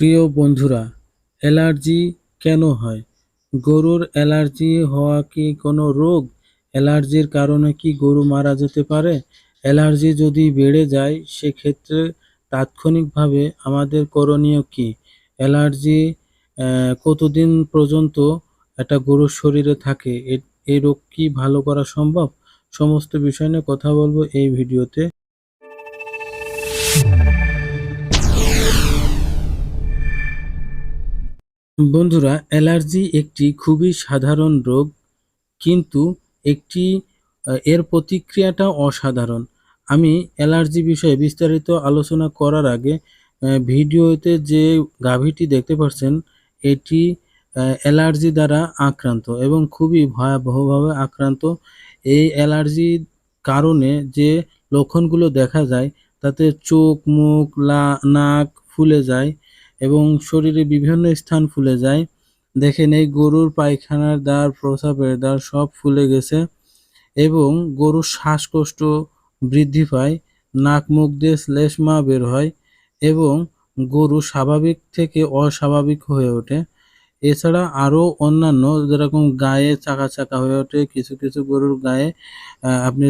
প্রিয় বন্ধুরা, অ্যালার্জি কেন হয়? গরুর অ্যালার্জি হওয়া কি কোনো রোগ? অ্যালার্জির কারণে কি গরু মারা যেতে পারে? অ্যালার্জি যদি বেড়ে যায়, সেক্ষেত্রে তাৎক্ষণিকভাবে আমাদের করণীয় কি? অ্যালার্জি কতদিন পর্যন্ত একটা গরুর শরীরে থাকে? এই রোগ কি ভালো করা সম্ভব? সমস্ত বিষয় নিয়ে কথা বলব এই ভিডিওতে। বন্ধুরা, অ্যালার্জি একটি খুবই সাধারণ রোগ, কিন্তু একটি এর প্রতিক্রিয়াটা অসাধারণ। আমি অ্যালার্জি বিষয়ে বিস্তারিত আলোচনা করার আগে ভিডিওতে যে গাভীটি দেখতে পাচ্ছেন, এটি অ্যালার্জি দ্বারা আক্রান্ত এবং খুবই ভয়াবহভাবে আক্রান্ত। এই অ্যালার্জির কারণে যে লক্ষণগুলো দেখা যায়, তাতে চোখ, মুখ, লা, নাক ফুলে যায় এবং শরীরে বিভিন্ন স্থান ফুলে যায়। দেখেন, এই গরুর পায়খানার দ্বার প্রস্রাবের দ্বার সব ফুলে গেছে এবং গরুর শ্বাসকষ্ট বৃদ্ধি পায়, নাক, মুখ দিয়ে শ্লেষ্মা বের হয় এবং গরু স্বাভাবিক থেকে অস্বাভাবিক হয়ে ওঠে। এছাড়া আরও অন্যান্য যেরকম গায়ে চাকা চাকা হয়ে ওঠে, কিছু কিছু গরুর গায়ে আপনি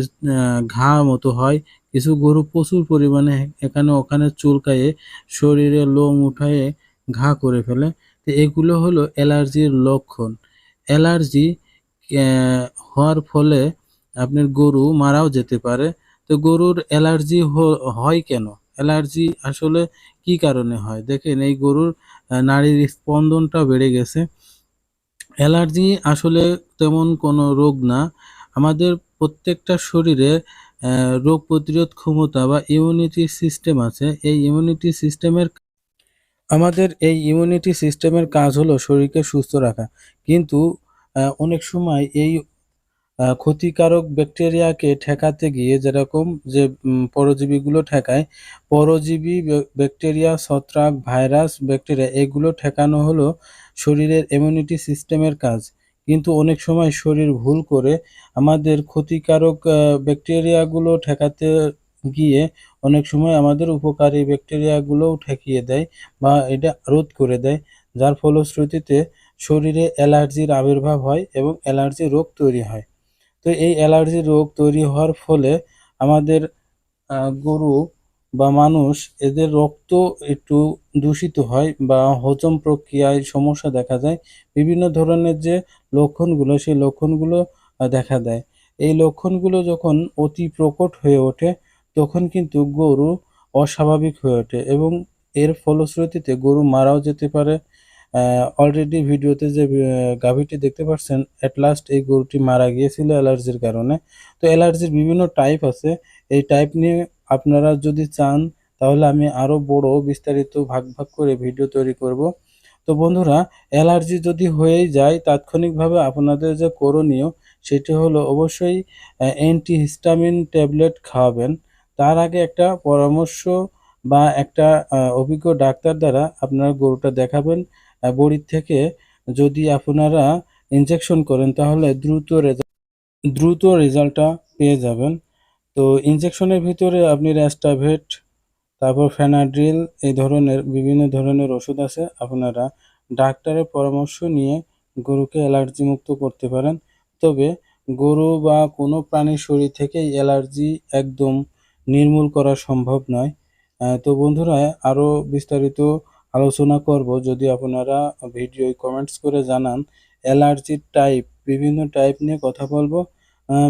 ঘা মতো হয় কিছু গরু প্রচুর পরিমাণে এখানে ওখানে চুলকায়ে, শরীরে লোম উঠায়ে ঘা করে ফেলে। তো এগুলো হলো অ্যালার্জির লক্ষণ। অ্যালার্জি হওয়ার ফলে আপনার গরু মারাও যেতে পারে। তো গরুর অ্যালার্জি হয় কেন? অ্যালার্জি আসলে কি কারণে হয়? দেখেন, এই গরুর নাড়ির স্পন্দনটা বেড়ে গেছে। অ্যালার্জি আসলে তেমন কোনো রোগ না। আমাদের প্রত্যেকটা শরীরে রোগ প্রতিরোধ ক্ষমতা বা ইমিউনিটি সিস্টেম আছে। এই ইমিউনিটি সিস্টেমের আমাদের এই ইমিউনিটি সিস্টেমের কাজ হলো শরীরকে সুস্থ রাখা। কিন্তু অনেক সময় এই ক্ষতিকারক ব্যাকটেরিয়াকে ঠেকাতে গিয়ে যেরকম যে পরজীবীগুলো ঠেকায়, পরজীবী ব্যাকটেরিয়া ছত্রাক, ভাইরাস ব্যাকটেরিয়া এগুলো ঠেকানো হলো শরীরের ইমিউনিটি সিস্টেমের কাজ। কিন্তু অনেক সময় শরীর ভুল করে আমাদের ক্ষতিকারক ব্যাকটেরিয়াগুলো ঠেকাতে গিয়ে অনেক সময় আমাদের উপকারী ব্যাকটেরিয়াগুলোও ঠেকিয়ে দেয় বা এটা রোধ করে দেয়। যার ফলশ্রুতিতে শরীরে অ্যালার্জির আবির্ভাব হয় এবং অ্যালার্জি রোগ তৈরি হয়। তো এই অ্যালার্জি রোগ তৈরি হওয়ার ফলে আমাদের গরু বা মানুষ এদের রক্ত একটু দূষিত হয় বা হজম প্রক্রিয়ায় সমস্যা দেখা যায় বিভিন্ন ধরনের যে লক্ষণগুলো, সেই লক্ষণগুলো দেখা দেয়। এই লক্ষণগুলো যখন অতি প্রকট হয়ে ওঠে, তখন কিন্তু গরু অস্বাভাবিক হয়ে ওঠে এবং এর ফলশ্রুতিতে গরু মারাও যেতে পারে অলরেডি ভিডিওতে যে গাভীটি দেখতে পাচ্ছেন অ্যাট লাস্ট এই গরুটি মারা গিয়েছিল অ্যালার্জির কারণে। তো অ্যালার্জির বিভিন্ন টাইপ আছে। এই টাইপ নিয়ে আপনারা যদি চান, তাহলে আমি আরও বড় বিস্তারিত ভাগ ভাগ করে ভিডিও তৈরি করব। তো বন্ধুরা, অ্যালার্জি যদি হয়েই যায়, তাৎক্ষণিকভাবে আপনাদের যে করণীয়, সেটি হলো অবশ্যই অ্যান্টিহিস্টামিন ট্যাবলেট খাওয়াবেন। তার আগে একটা পরামর্শ বা একটা অভিজ্ঞ ডাক্তার দ্বারা আপনারা গরুটা দেখাবেন। বড়ির থেকে যদি আপনারা ইনজেকশন করেন, তাহলে দ্রুত দ্রুত রেজাল্টটা পেয়ে যাবেন। তো ইনজেকশনের ভিতরে আপনি র্যাস্টাভেট তারপর ফেনাড্রিল এই ধরনের বিভিন্ন ধরনের ওষুধ আছে। আপনারা ডাক্তারের পরামর্শ নিয়ে গরুকে অ্যালার্জি মুক্ত করতে পারেন। তবে গরু বা কোনো প্রাণীর শরীর থেকে অ্যালার্জি একদম নির্মূল করা সম্ভব নয়। তো বন্ধুরা, আরও বিস্তারিত আলোচনা করব। যদি আপনারা ভিডিও কমেন্টস করে জানান অ্যালার্জির টাইপ বিভিন্ন টাইপ নিয়ে কথা বলব।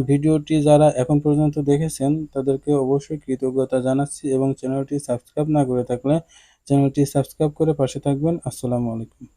ভিডিওটি যারা এখন পর্যন্ত দেখেছেন, তাদেরকে অবশ্যই কৃতজ্ঞতা জানাচ্ছি এবং চ্যানেলটি সাবস্ক্রাইব না করে থাকলে চ্যানেলটি সাবস্ক্রাইব করে পাশে থাকবেন। আসসালামু আলাইকুম।